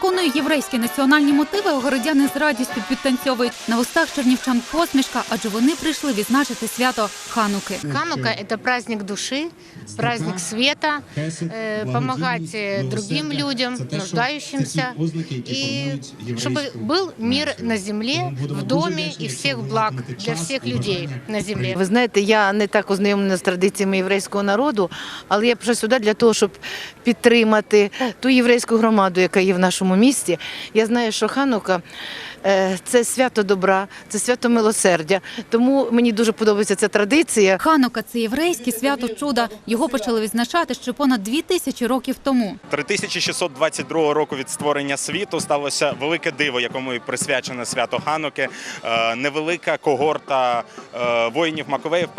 Виконує єврейські національні мотиви, городяни з радістю підтанцьовують. На устах чернівчан посмішка, адже вони прийшли відзначити свято Хануки. Ханука – это праздник души, праздник света, э, помогать э, другим людям, нуждающимся, и чтобы был мир на земле, в доме и всех благ для всех людей на земле. Ви знаєте, я не так ознайомлена з традиціями єврейського народу, але я прийшла сюди для того, щоб підтримати ту єврейську громаду, яка є в нашому місті. Я знаю, що Ханука е, це свято добра, це свято милосердя. Тому мені дуже подобається ця традиція. Ханука це єврейське свято чуда. Його почали відзначати ще понад дві тисячі років тому. 3622 року від створення світу сталося велике диво, якому і присвячене свято Хануки. Е, Невелика когорта е, воїнів Маковеїв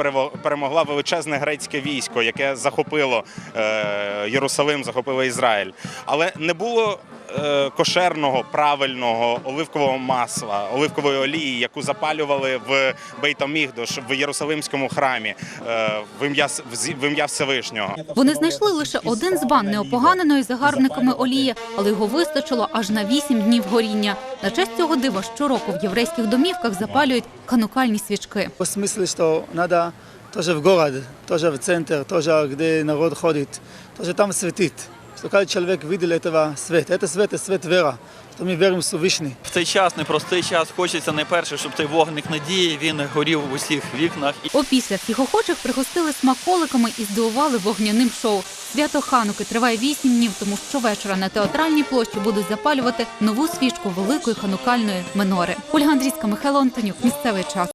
перемогла величезне грецьке військо, яке захопило Єрусалим, захопило Ізраїль. Але не було кошерного, правильного оливкового масла, оливкової олії, яку запалювали в Бейтомігдош, в Єрусалимському храмі, е, в ім'я в ім'я Всевишнього. Вони знайшли лише один збан неопоганеної загарбниками олії, але його вистачило аж на вісім днів горіння. На честь цього дива щороку в єврейських домівках запалюють ханукальні свічки. В смысле, что надо тоже в город, тоже в центр, тоже где народ ходит, тоже там светит Что каждый человек видел этого света. Это свет, это свет вера, что мы верим в Всевышний. В цей час, непростий час, хочеться найперше, щоб цей вогник надії він горів в усіх вікнах. І Опісля всіх охочих пригостили смаколиками і здивували вогняним шоу. Свято Хануки триває вісім днів, тому щовечора на театральній площі будуть запалювати нову свічку великої ханукальної минори. Ольга Андрійська, Михайло Антонюк. Місцевий час.